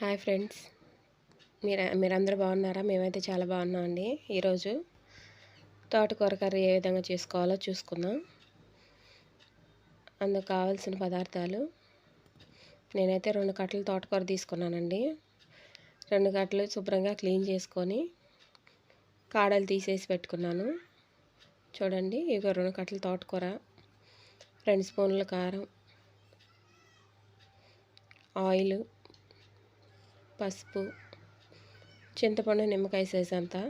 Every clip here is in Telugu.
Hi friends. మీరు మీరందరూ బాగున్నారా? మేమైతే చాలా బాగున్నామండి. ఈరోజు తోటకూర కర్రీ ఏ విధంగా చేసుకోవాలో చూసుకుందాం. అందుకు కావాల్సిన పదార్థాలు. నేనైతే రెండు కట్టలు తోటకూర తీసుకున్నానండి. రెండు కట్టలు శుభ్రంగా క్లీన్ చేసుకొని కాడలు తీసేసి పెట్టుకున్నాను. చూడండి ఇక రెండు కట్టలు తోటకూర రెండు స్పూన్ల కారం ఆయిల్ పసుపు చింతపండు నిమ్మకాయ సైజ్ అంతా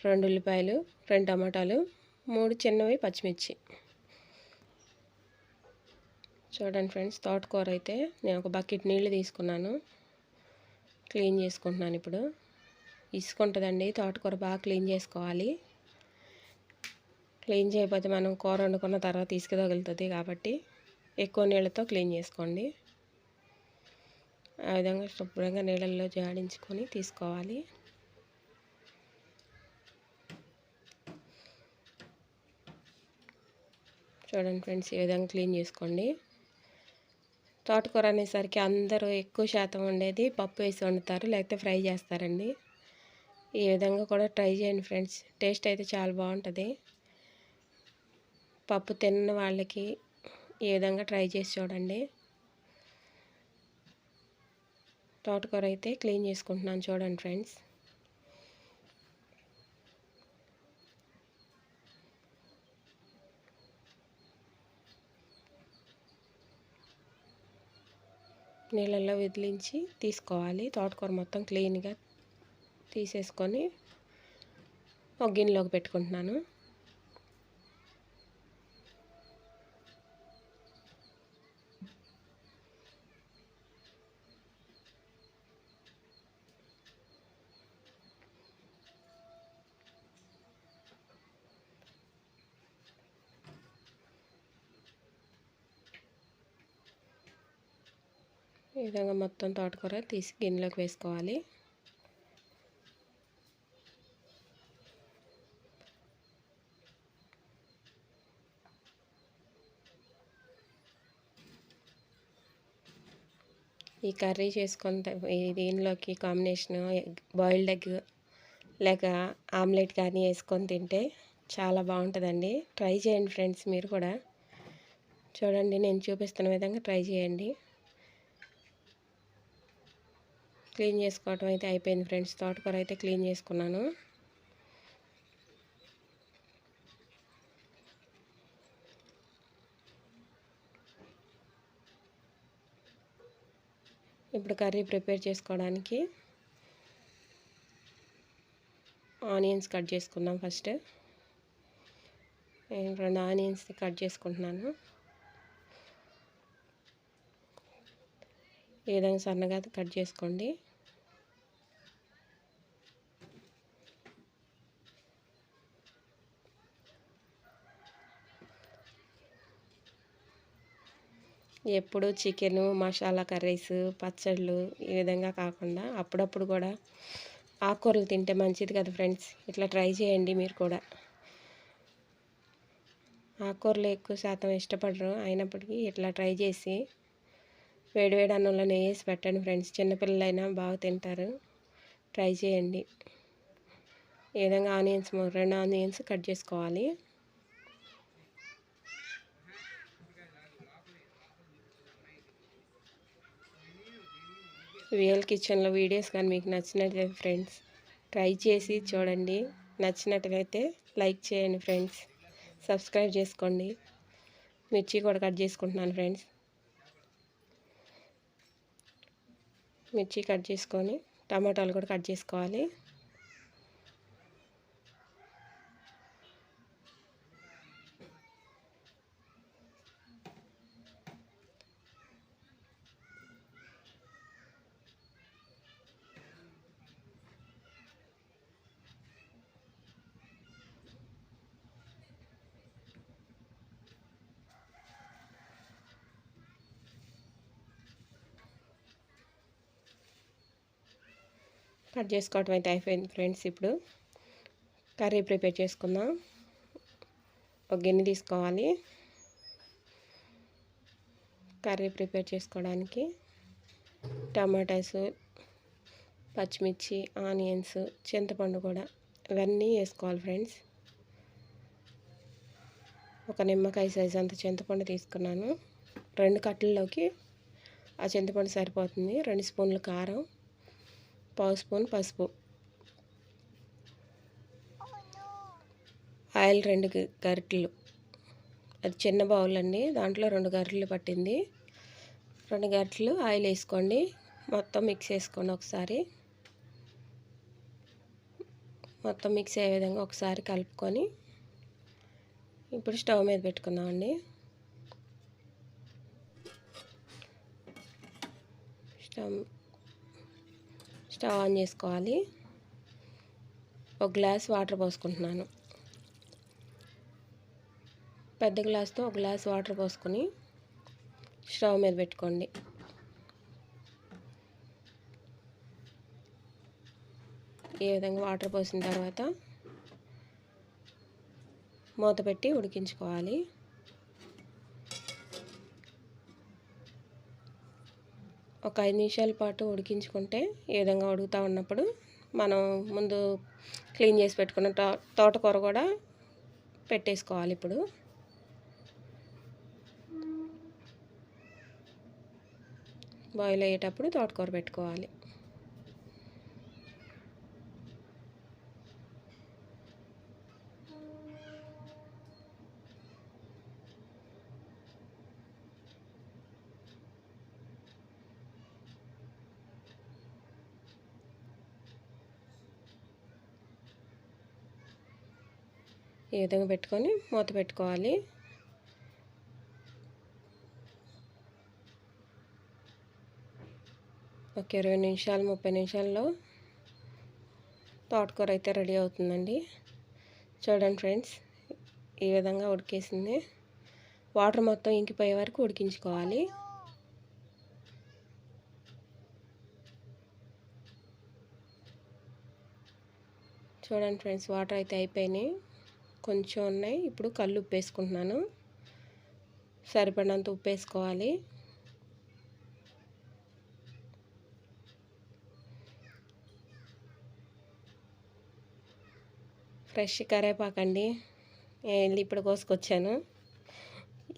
రెండు ఉల్లిపాయలు రెండు టమాటాలు మూడు చిన్నవి పచ్చిమిర్చి. చూడండి ఫ్రెండ్స్ తోటకూర అయితే నేను ఒక బకెట్ నీళ్ళు తీసుకున్నాను. క్లీన్ చేసుకుంటున్నాను ఇప్పుడు. ఇసుకుంటుందండి తోటకూర బాగా క్లీన్ చేసుకోవాలి. క్లీన్ చేయకపోతే మనం కూర వండుకున్న తర్వాత తీసుకుదగులుతుంది కాబట్టి ఎక్కువ నీళ్ళతో క్లీన్ చేసుకోండి. ఆ విధంగా శుభ్రంగా నీళ్ళల్లో జాడించుకొని తీసుకోవాలి. చూడండి ఫ్రెండ్స్ ఈ విధంగా క్లీన్ చేసుకోండి. తోటకూర అనేసరికి అందరూ ఎక్కువ శాతం ఉండేది పప్పు వేసి వండుతారు లేకపోతే ఫ్రై చేస్తారండి. ఈ విధంగా కూడా ట్రై చేయండి ఫ్రెండ్స్ టేస్ట్ అయితే చాలా బాగుంటుంది. పప్పు తిన్న వాళ్ళకి ఈ విధంగా ట్రై చేసి చూడండి. తోటకూర అయితే క్లీన్ చేసుకుంటున్నాను చూడండి ఫ్రెండ్స్. నీళ్ళల్లో వదిలించి తీసుకోవాలి. తోటకూర మొత్తం క్లీన్గా తీసేసుకొని ఒక గిన్నెలోకి పెట్టుకుంటున్నాను. ఈ విధంగా మొత్తం తోటకూర తీసి గిన్నెలోకి వేసుకోవాలి. ఈ కర్రీ చేసుకుని దీనిలోకి కాంబినేషన్ బాయిల్డ్ ఎగ్ లేక ఆమ్లెట్ కానీ వేసుకొని తింటే చాలా బాగుంటుందండి. ట్రై చేయండి ఫ్రెండ్స్ మీరు కూడా. చూడండి నేను చూపిస్తున్న విధంగా ట్రై చేయండి. క్లీన్ చేసుకోవటం అయితే అయిపోయింది ఫ్రెండ్స్. తోటకూర అయితే క్లీన్ చేసుకున్నాను. ఇప్పుడు కర్రీ ప్రిపేర్ చేసుకోవడానికి ఆనియన్స్ కట్ చేసుకుందాం ఫస్ట్. రెండు ఆనియన్స్ కట్ చేసుకుంటున్నాను. ఈ విధంగా సన్నగా కట్ చేసుకోండి. ఎప్పుడు చికెను మసాలా కర్రీస్ పచ్చళ్ళు ఈ విధంగా కాకుండా అప్పుడప్పుడు కూడా ఆకుకూరలు తింటే మంచిది కదా ఫ్రెండ్స్. ఇట్లా ట్రై చేయండి మీరు కూడా. ఆకుకూరలు ఎక్కువ శాతం ఇష్టపడరు. అయినప్పటికీ ఇట్లా ట్రై చేసి వేడివేడి అన్నంలో నెయ్యి వేసి పెట్టండి ఫ్రెండ్స్. చిన్నపిల్లలైనా బాగా తింటారు. ట్రై చేయండి. ఈ విధంగా ఆనియన్స్ రెండు ఆనియన్స్ కట్ చేసుకోవాలి. విఎల్ కిచెన్లో వీడియోస్ కానీ మీకు నచ్చినట్లయితే ఫ్రెండ్స్ ట్రై చేసి చూడండి. నచ్చినట్లయితే లైక్ చేయండి ఫ్రెండ్స్. సబ్స్క్రైబ్ చేసుకోండి. మిర్చి కూడా కట్ చేసుకుంటున్నాను ఫ్రెండ్స్. మిర్చి కట్ చేసుకొని టమాటాలు కూడా కట్ చేసుకోవాలి. కట్ చేసుకోవటం అయితే అయిపోయింది ఫ్రెండ్స్ ఇప్పుడు. కర్రీ ప్రిపేర్ చేసుకుందాం. ఒక గిన్నె తీసుకోవాలి. కర్రీ ప్రిపేర్ చేసుకోవడానికి టమాటాస్ పచ్చిమిర్చి ఆనియన్స్ చింతపండు కూడా ఇవన్నీ వేసుకోవాలి ఫ్రెండ్స్. ఒక నిమ్మకాయ సైజ్ అంత చింతపండు తీసుకున్నాను. రెండు కట్టల్లోకి ఆ చింతపండు సరిపోతుంది. రెండు స్పూన్లు కారం. పావు స్పూన్ పసుపు. ఆయిల్ రెండు గరిటెలు. అది చిన్న బౌల్ అండి దాంట్లో రెండు గరిటెలు పట్టింది. రెండు గరిటెలు ఆయిల్ వేసుకోండి. మొత్తం మిక్స్ చేసుకోండి ఒకసారి. మొత్తం మిక్స్ అయ్యే విధంగా ఒకసారి కలుపుకొని ఇప్పుడు స్టవ్ మీద పెట్టుకుందామండి. స్టవ్ స్టవ్ ఆన్ చేసుకోవాలి. ఒక గ్లాస్ వాటర్ పోసుకుంటున్నాను. పెద్ద గ్లాస్తో ఒక గ్లాస్ వాటర్ పోసుకొని స్టవ్ మీద పెట్టుకోండి. ఈ విధంగా వాటర్ పోసిన తర్వాత మూత పెట్టి ఉడికించుకోవాలి. ఒక ఐదు నిమిషాల పాటు ఉడికించుకుంటే ఈ విధంగా ఉడుకుతూ ఉన్నప్పుడు మనం ముందు క్లీన్ చేసి పెట్టుకున్న తోటకూర కూడా పెట్టేసుకోవాలి ఇప్పుడు. బాయిల్ అయ్యేటప్పుడు తోటకూర పెట్టుకోవాలి. ఈ విధంగా పెట్టుకొని మూత పెట్టుకోవాలి. ఒక ఇరవై నిమిషాలు ముప్పై నిమిషాల్లో తోటకూర అయితే రెడీ అవుతుందండి. చూడండి ఫ్రెండ్స్ ఈ విధంగా ఉడికేసింది. వాటర్ మొత్తం ఇంకిపోయే వరకు ఉడికించుకోవాలి. చూడండి ఫ్రెండ్స్ వాటర్ అయితే అయిపోయినాయి. కొంచెం ఉన్నాయి. ఇప్పుడు కళ్ళు ఉప్పు వేసుకుంటున్నాను సరిపడినంత ఉప్పు వేసుకోవాలి ఫ్రెష్ కరేపాకు అండి. వెళ్ళి ఇప్పుడు కోసుకొచ్చాను.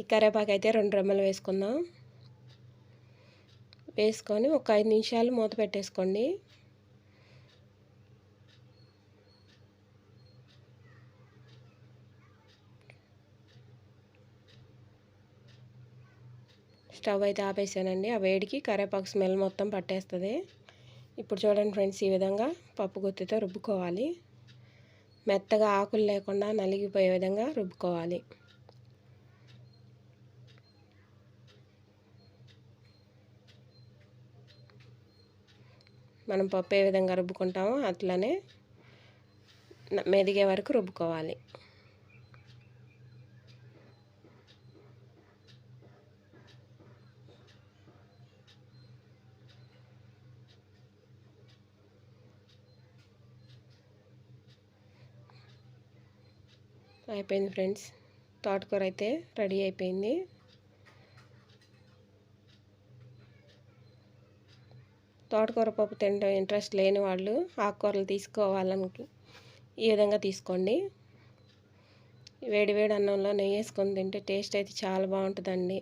ఈ కరేపాకు అయితే రెండు రెమ్మలు వేసుకుందాం. వేసుకొని ఒక ఐదు నిమిషాలు మూత పెట్టేసుకోండి. స్టవ్ అయితే ఆపేసానండి. ఆ వేడికి కరేపాకు స్మెల్ మొత్తం పట్టేస్తుంది. ఇప్పుడు చూడండి ఫ్రెండ్స్ ఈ విధంగా పప్పు గుత్తితో రుబ్బుకోవాలి. మెత్తగా ఆకులు లేకుండా నలిగిపోయే విధంగా రుబ్బుకోవాలి. మనం పప్పు ఏ విధంగా రుబ్బుకుంటామో అట్లనే మెదిగే వరకు రుబ్బుకోవాలి. అయిపోయింది ఫ్రెండ్స్. తోటకూర అయితే రెడీ అయిపోయింది. తోటకూర పప్పు తినడం ఇంట్రెస్ట్ లేని వాళ్ళు ఆకుకూరలు తీసుకోవాలని ఈ విధంగా తీసుకోండి. వేడి వేడి అన్నంలో నెయ్యి వేసుకొని తింటే టేస్ట్ అయితే చాలా బాగుంటుందండి.